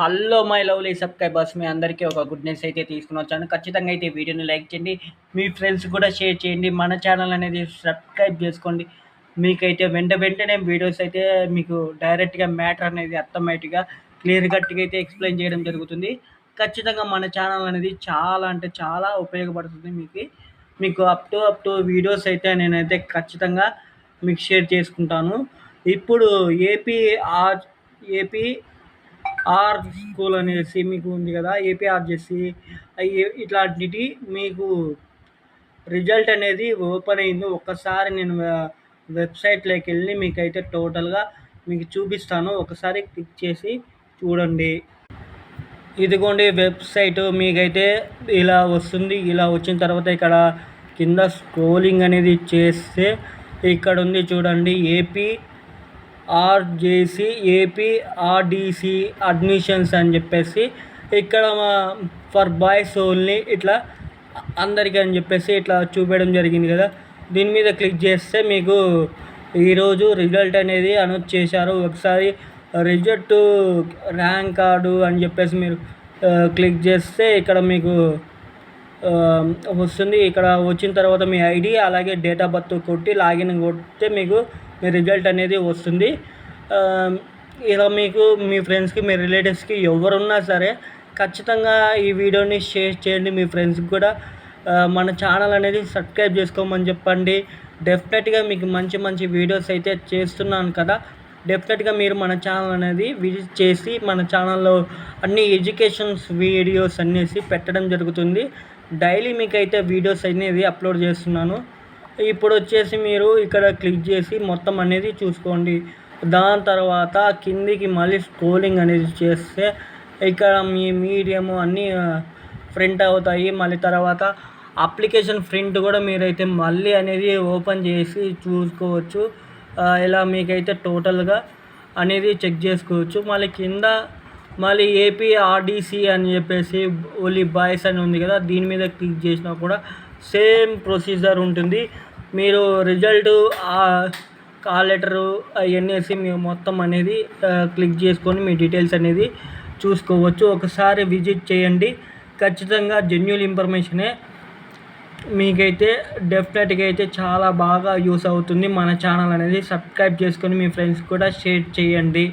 Hello my lovely subscribers మీ అందరికీ ఒక గుడ్ న్యూస్ అయితే తీసుకుని వచ్చాను. ఖచ్చితంగా అయితే వీడియోని లైక్ చేయండి మీ ఫ్రెండ్స్ కూడా షేర్ చేయండి మన ఛానల్ అనేది సబ్స్క్రైబ్ చేసుకోండి. మీకైతే వెంట వెంటనే వీడియోస్ అయితే మీకు డైరెక్ట్గా మ్యాటర్ అనేది అర్థమయ్యేట్టుగా క్లియర్ కట్గా అయితే ఎక్స్ప్లెయిన్ చేయడం జరుగుతుంది. ఖచ్చితంగా మన ఛానల్ అనేది చాలా అంటే చాలా ఉపయోగపడుతుంది మీకు. మీకు up to up to videos అయితే నేనైతే ఖచ్చితంగా మీకు షేర్ చేసుకుంటాను. ఇప్పుడు AP R AP R school అనేసి మీకు ఉంది కదా ఏపీఆర్జెసి అవి ఇట్లాంటివి మీకు రిజల్ట్ అనేది ఓపెన్ అయింది. ఒక్కసారి నేను వెబ్సైట్లోకి వెళ్ళి మీకైతే టోటల్గా మీకు చూపిస్తాను. ఒకసారి క్లిక్ చేసి చూడండి. ఇదిగోండి వెబ్సైట్ మీకైతే ఇలా వస్తుంది. ఇలా వచ్చిన తర్వాత ఇక్కడ కింద స్క్రోలింగ్ అనేది చేస్తే ఇక్కడ ఉంది చూడండి. AP RJC AP RDC admissions అని చెప్పేసి ఇక్కడ మా ఫర్ బాయ్స్ ఓన్లీ ఇట్లా అందరికీ అని చెప్పేసి ఇట్లా చూపించడం జరిగింది కదా. దీని మీద క్లిక్ చేస్తే మీకు ఈరోజు రిజల్ట్ అనేది అనౌన్స్ చేశారు. ఒకసారి రిజల్ట్ ర్యాంక్ కార్డు అని చెప్పేసి మీరు క్లిక్ చేస్తే ఇక్కడ మీకు వస్తుంది. ఇక్కడ వచ్చిన తర్వాత మీ ఐడి అలాగే డేట్ ఆఫ్ బర్త్ కొట్టి లాగిన్ కొడితే మీకు మీ రిజల్ట్ అనేది వస్తుంది. ఇలా మీకు మీ ఫ్రెండ్స్కి మీ రిలేటివ్స్కి ఎవరున్నా సరే ఖచ్చితంగా ఈ వీడియోని షేర్ చేయండి. మీ ఫ్రెండ్స్కి కూడా మన ఛానల్ అనేది సబ్స్క్రైబ్ చేసుకోమని చెప్పండి. డెఫినెట్గా మీకు మంచి మంచి వీడియోస్ అయితే చేస్తున్నాను కదా. డెఫినెట్గా మీరు మన ఛానల్ అనేది విజిట్ చేసి మన ఛానల్లో అన్ని ఎడ్యుకేషన్స్ వీడియోస్ అనేసి పెట్టడం జరుగుతుంది. డైలీ మీకు అయితే వీడియోస్ అనేది అప్లోడ్ చేస్తున్నాను. ఇప్పుడు వచ్చేసి మీరు ఇక్కడ క్లిక్ చేసి మొత్తం అనేది చూసుకోండి. దాని తర్వాత కిందికి మళ్ళీ స్క్రోలింగ్ అనేది చేస్తే ఇక్కడ మీ మీడియము అన్నీ ప్రింట్ అవుతాయి. మళ్ళీ తర్వాత అప్లికేషన్ ప్రింట్ కూడా మీరైతే మళ్ళీ అనేది ఓపెన్ చేసి చూసుకోవచ్చు. ఇలా మీకైతే టోటల్గా అనేది చెక్ చేసుకోవచ్చు. మళ్ళీ కింద మళ్ళీ ఏపీ ఆర్డీసీ అని చెప్పేసి ఓన్లీ బాయ్స్ అని ఉంది కదా దీని మీద క్లిక్ చేసినా కూడా సేమ్ ప్రొసీజర్ ఉంటుంది. మీరు రిజల్ట్ కాల్ లెటరు అవన్నీ వేసి మీరు మొత్తం అనేది క్లిక్ చేసుకొని మీ డీటెయిల్స్ అనేది చూసుకోవచ్చు. ఒకసారి విజిట్ చేయండి. ఖచ్చితంగా జెన్యున్ ఇన్ఫర్మేషనే మీకైతే డెఫినెట్గా అయితే చాలా బాగా యూస్ అవుతుంది. మన ఛానల్ అనేది సబ్స్క్రైబ్ చేసుకొని మీ ఫ్రెండ్స్ కూడా షేర్ చేయండి.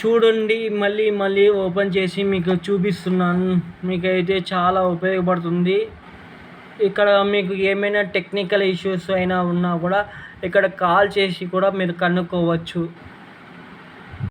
చూడండి. మళ్ళీ మళ్ళీ ఓపెన్ చేసి మీకు చూపిస్తున్నాను. మీకైతే చాలా ఉపయోగపడుతుంది. ఇక్కడ మీకు ఏమైనా టెక్నికల్ ఇష్యూస్ అయినా ఉన్నా కూడా ఇక్కడ కాల్ చేసి కూడా మీరు కనుక్కోవచ్చు.